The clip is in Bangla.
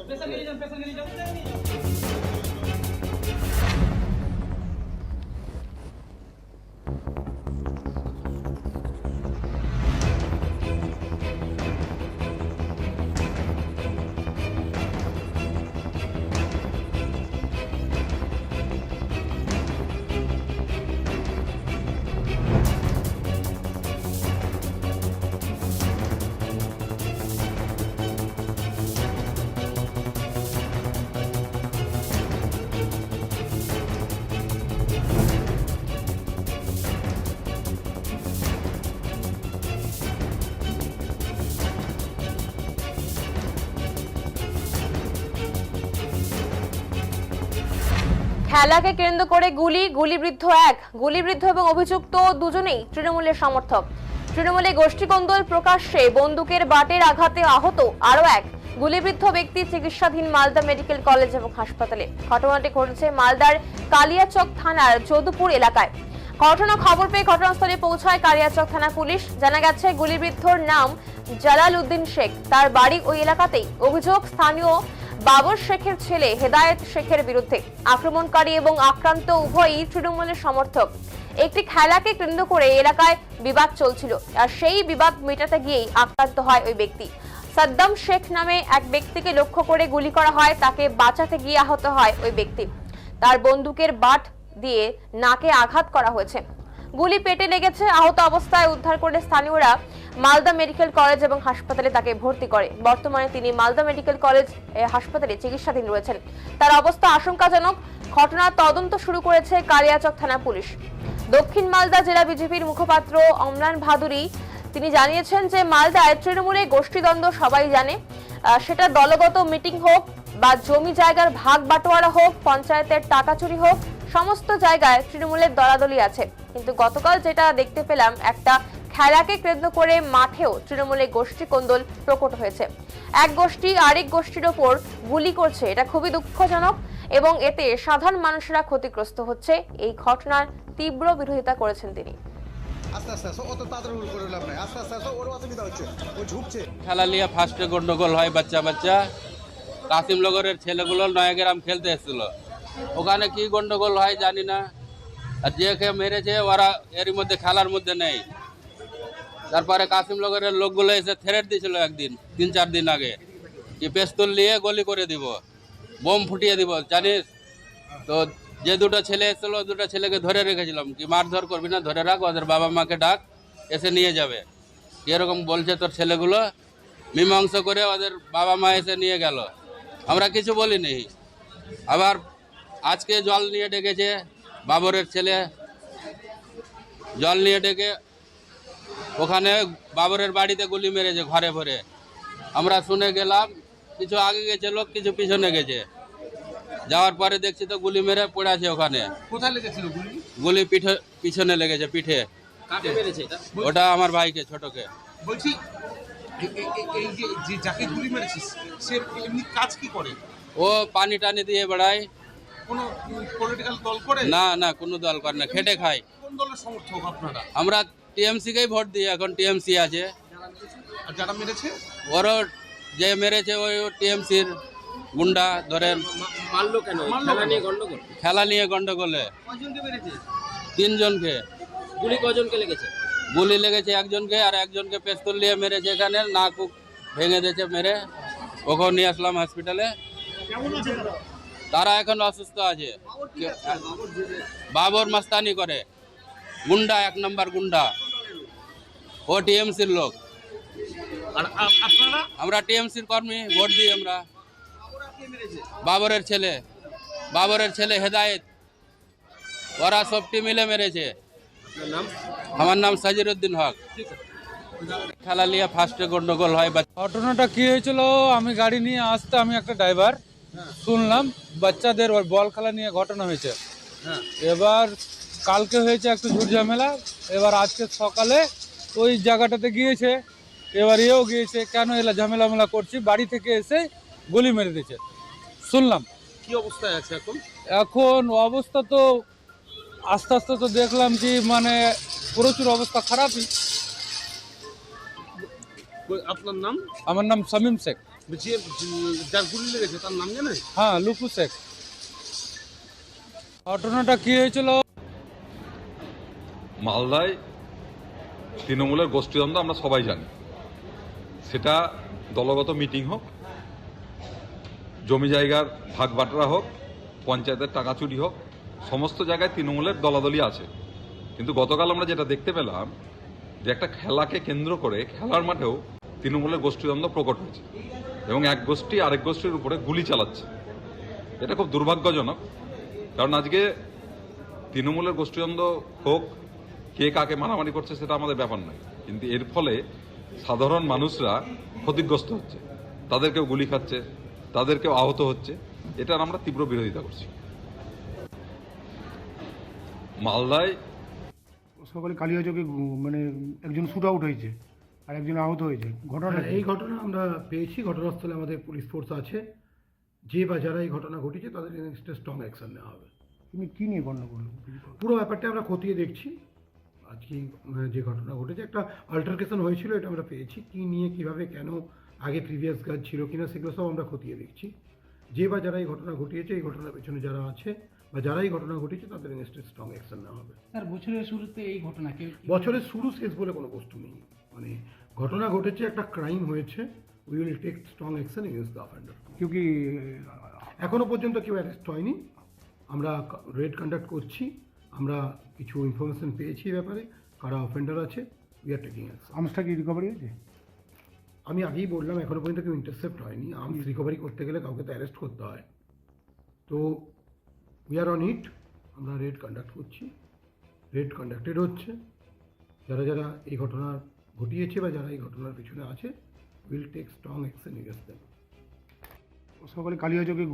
Empieza grillo, empieza grillo, empieza grillo. খেলাকে কেন্দ্র করে গুলি, গুলিবিদ্ধ এক, গুলিবিদ্ধ এবং অভিযুক্ত দুজনেই তৃণমূলের সমর্থক। তৃণমূলে গোষ্ঠীকন্দল প্রকাশ্যে বন্দুকের বাটের আঘাতে আহত আরও এক, গুলিবিদ্ধ ব্যক্তি চিকিৎসাধীন মালদা মেডিকেল কলেজ এবং হাসপাতালে। ঘটনাটি ঘটেছে মালদার কালিয়াচক থানার যদুপুর এলাকায়। ঘটনা খবর পেয়ে ঘটনাস্থলে পৌঁছায় কালিয়াচক থানা পুলিশ। জানা গেছে, গুলিবিদ্ধর নাম জালাল উদ্দিন শেখ। তার বাড়ি ওই এলাকাতেই। অভিযোগ, স্থানীয় বাবর শেখের ছেলে হেদায়েত শেখের বিরুদ্ধে আক্রমণকারী এবং আক্রান্ত উভয়ই তৃণমূলের সমর্থক। একটি খেলাকে কেন্দ্র করে এলাকায় বিবাদ চলছিল আর সেই বিবাদ মেটাতে গিয়েই আক্রান্ত হয় ওই ব্যক্তি। সাদ্দাম শেখ নামে এক ব্যক্তিকে লক্ষ্য করে গুলি করা হয়, তাকে বাঁচাতে গিয়ে আহত হয় ওই ব্যক্তি। তার বন্দুকের বাট দিয়ে নাকে আঘাত করা হয়েছে। গুলি পেটে লেগেছে, আহত অবস্থায় উদ্ধার করে স্থানীয়রা মালদা মেডিকেল কলেজ এবং হাসপাতালে তাকে ভর্তি করে। বর্তমানে তিনি মালদা মেডিকেল কলেজ হাসপাতালে চিকিৎসাধীন রয়েছেন। তার অবস্থা আশঙ্কাজনক। ঘটনার তদন্ত শুরু করেছে কালিয়াচক থানা পুলিশ। দক্ষিণ মালদা জেলা বিজেপির মুখপাত্র অমরান ভাদুরী, তিনি জানিয়েছেন যে মালদায় তৃণমূলে গোষ্ঠীদ্বন্দ্ব সবাই জানে। সেটা দলগত মিটিং হোক বা জমি জায়গার ভাগ বাটোয়ারা হোক, পঞ্চায়েতের টাকা চুরি হোক, সমস্ত জায়গায় তৃণমূলের দলাদলি আছে। কিন্তু গতকাল যেটা দেখতে পেলাম একটা খেলাকে কেন্দ্র করে মাঠেও তৃণমূলের গোষ্ঠী কোন্দল প্রকট হয়েছে। এক গোষ্ঠী আরেক গোষ্ঠীর ওপর গুলি করছে এটা খুবই দুঃখজনক এবং এতে সাধারণ মানুষেরা ক্ষতিগ্রস্ত হচ্ছে। এই ঘটনার তীব্র বিরোধিতা করেছেন তিনি। খেলা নিয়ে ফার্স্টে গন্ডগোল হয় বাচ্চা বাচ্চা। কাসিম লগরের ছেলেগুলো নয়াগ্রাম খেলতে এসেছিল। ওখানে কি গন্ডগোল হয় জানি না। আর যে খেয়ে মেরেছে ওরা এরই মধ্যে খেলার মধ্যে নেই। তারপরে কাসিম লগরের লোকগুলো এসে থ্রেট দিয়েছিল একদিন, তিন চার দিন আগে, যে পেস্তল নিয়ে গলি করে দিব, বোম ফুটিয়ে দিব, জানিস? তো যে দুটো ছেলে এসেছিল দুটো ছেলেকে ধরে রেখেছিলাম, কি মারধর করবি না, ধরে রাখ, ওদের বাবা মাকে ডাক, এসে নিয়ে যাবে। এরকম বলছে তোর ছেলেগুলো, মীমাংস করে ওদের বাবা মা এসে নিয়ে গেল। আমরা কিছু বলিনি। আবার আজকে জল নিয়ে ডেকেছে বাবরের ছেলে জল নিয়ে ডেকে ওখানে বাবরের বাড়িতে গুলি মেরেছে ঘরে ভরে। আমরা শুনে গেলাম কিছু আগে গেছে লোক কিছু পিছনে গেছে। যাওয়ার পরে দেখছি তো গুলি মেরে পড়ে আছে ওখানে। কোথায় লেগেছিল গুলি? গুলি পিঠে পিছনে লেগেছে পিঠে। ওটা আমার ভাইকে ছোটকে। বলছি এই যে যাকে গুলি মেরেছিস সে এমনি কাজ কি করে? ও পানি টানি দিয়ে বেড়ায় কোনো পলিটিক্যাল দল করে? না না কোনো দল করে না খেটে খায়। কোন দলের সমর্থক আপনারা? আমরা টিএমসিকেই ভোট দিই এখন টিএমসি আছে। আর যারা মেরেছে? ওরও যে মেরেছে ওই টিএমসির গুন্ডা ধরেন মারলো কেন? খেলা নিয়ে গন্ডগোল খেলা নিয়ে গন্ডগোলে তিনজনকে। গুলি কজনকে লেগেছে? গুলি লেগেছে একজনকে আর একজনকে পেস্তল নিয়ে মেরেছে এখানে নাক ভেঙে দিয়েছে মেরে। ওখানে নিয়ে আসলাম হসপিটালে তারা এখন অসুস্থ আছে। বাবর মাস্তানি করে। গুন্ডা এক নম্বর গুন্ডা। ও টিএমসির লোক। আর আপ- আপনারা? আমরা টিএমসির কর্মী ভোট দিই আমরা। বাবরের ছেলে। বাবরের ছেলে হেদায়েত। ওরা সবটি মিলে মেরেছে। আমার নাম সাজিরুদ্দিন হক। খেলা নিয়ে ফার্স্টে গন্ডগোল হয় ঘটনাটা কি হয়েছিল? আমি গাড়ি নিয়ে আসতে আমি একটা ড্রাইভার শুনলাম বাচ্চাদের ওর বল খেলা নিয়ে ঘটনা হয়েছে। এবার কালকে হয়েছে একটু ঝুট ঝামেলা এবার আজকে সকালে ওই জায়গাটাতে গিয়েছে এবার এও গিয়েছে কেন এলা ঝামেলা মেলা করছি বাড়ি থেকে এসে গুলি মেরে দিয়েছে। শুনলাম। কি অবস্থায় আছে এখন? এখন অবস্থা তো আস্তে আস্তে তো দেখলাম কি মানে প্রচুর অবস্থা খারাপই। আপনার নাম? আমার নাম শামীম শেখ। যে যে- যার গুলি লেগেছে তার নাম জানেন হ্যাঁ লুকু শেখ। ঘটনাটা কি হয়েছিল? মালদায় তৃণমূলের গোষ্ঠীদ্বন্দ্ব আমরা সবাই জানি। সেটা দলগত মিটিং হোক জমি জায়গার ভাগ বাটরা হোক পঞ্চায়েতের টাকা চুরি হোক সমস্ত জায়গায় তৃণমূলের দলাদলি আছে। কিন্তু গতকাল আমরা যেটা দেখতে পেলাম যে একটা খেলাকে কেন্দ্র করে খেলার মাঠেও তৃণমূলের গোষ্ঠীদ্বন্দ্ব প্রকট হয়েছে। এবং এক গোষ্ঠী আরেক গোষ্ঠীর উপরে গুলি চালাচ্ছে। এটা খুব দুর্ভাগ্যজনক, কারণ আজকে তৃণমূলের গোষ্ঠীদ্বন্দ্ব হোক, কে কাকে মারামারি করছে সেটা আমাদের ব্যাপার নয়। কিন্তু এর ফলে সাধারণ মানুষরা ক্ষতিগ্রস্ত হচ্ছে, তাদেরকেও গুলি খাচ্ছে, তাদেরকেও আহত হচ্ছে, এটার আমরা তীব্র বিরোধিতা করছি। মালদায় সকালে কালিয়াচকে মানে একজন শুট আউট হয়েছে। আর একজন আহত হয়েছে। ঘটনা হ্যাঁ, এই ঘটনা আমরা পেয়েছি। ঘটনাস্থলে আমাদের পুলিশ ফোর্স আছে। যে বা যারা এই ঘটনা ঘটেছে তাদের এগেনস্টে স্ট্রং অ্যাকশন নেওয়া হবে। তুমি কী নিয়ে গণ্ডগোল পুরো ব্যাপারটা আমরা খতিয়ে দেখছি। আজকে যে ঘটনা ঘটেছে একটা অল্টারকেশন হয়েছিল এটা আমরা পেয়েছি। কী নিয়ে কীভাবে কেন আগে প্রিভিয়াস কাজ ছিল কিনা সেগুলো সব আমরা খতিয়ে দেখছি। যে বা যারা এই ঘটনা ঘটিয়েছে এই ঘটনার পেছনে যারা আছে বা যারা এই ঘটনা ঘটিয়েছে তাদের এগেনস্টে স্ট্রং অ্যাকশন নেওয়া হবে। স্যার বছরের শুরুতে এই ঘটনা বছরের শুরু শেষ বলে কোনো বস্তু নেই। মানে ঘটনা ঘটেছে একটা ক্রাইম হয়েছে we will take strong action against the offender কেউ কি এখনও পর্যন্ত কেউ অ্যারেস্ট হয়নি। আমরা রেড কন্ডাক্ট করছি আমরা কিছু ইনফরমেশন পেয়েছি এই ব্যাপারে কারা অফেন্ডার আছে উই আর টেকিং অ্যাকশন আর্মসটা কি রিকভারি হয়েছে? আমি আগেই বললাম এখনও পর্যন্ত কেউ ইন্টারসেপ্ট হয়নি। আর্মস রিকভারি করতে গেলে কাউকে তো অ্যারেস্ট করতে হয়। তো উই আর অন ইট আমরা রেড কন্ডাক্ট করছি। রেড কন্ডাক্টেড হচ্ছে। যারা যারা এই ঘটনা ঘটিয়েছে বা যারা এই ঘটনার পিছনে আছে will take strong action against them সকলে কালিয়াযোগে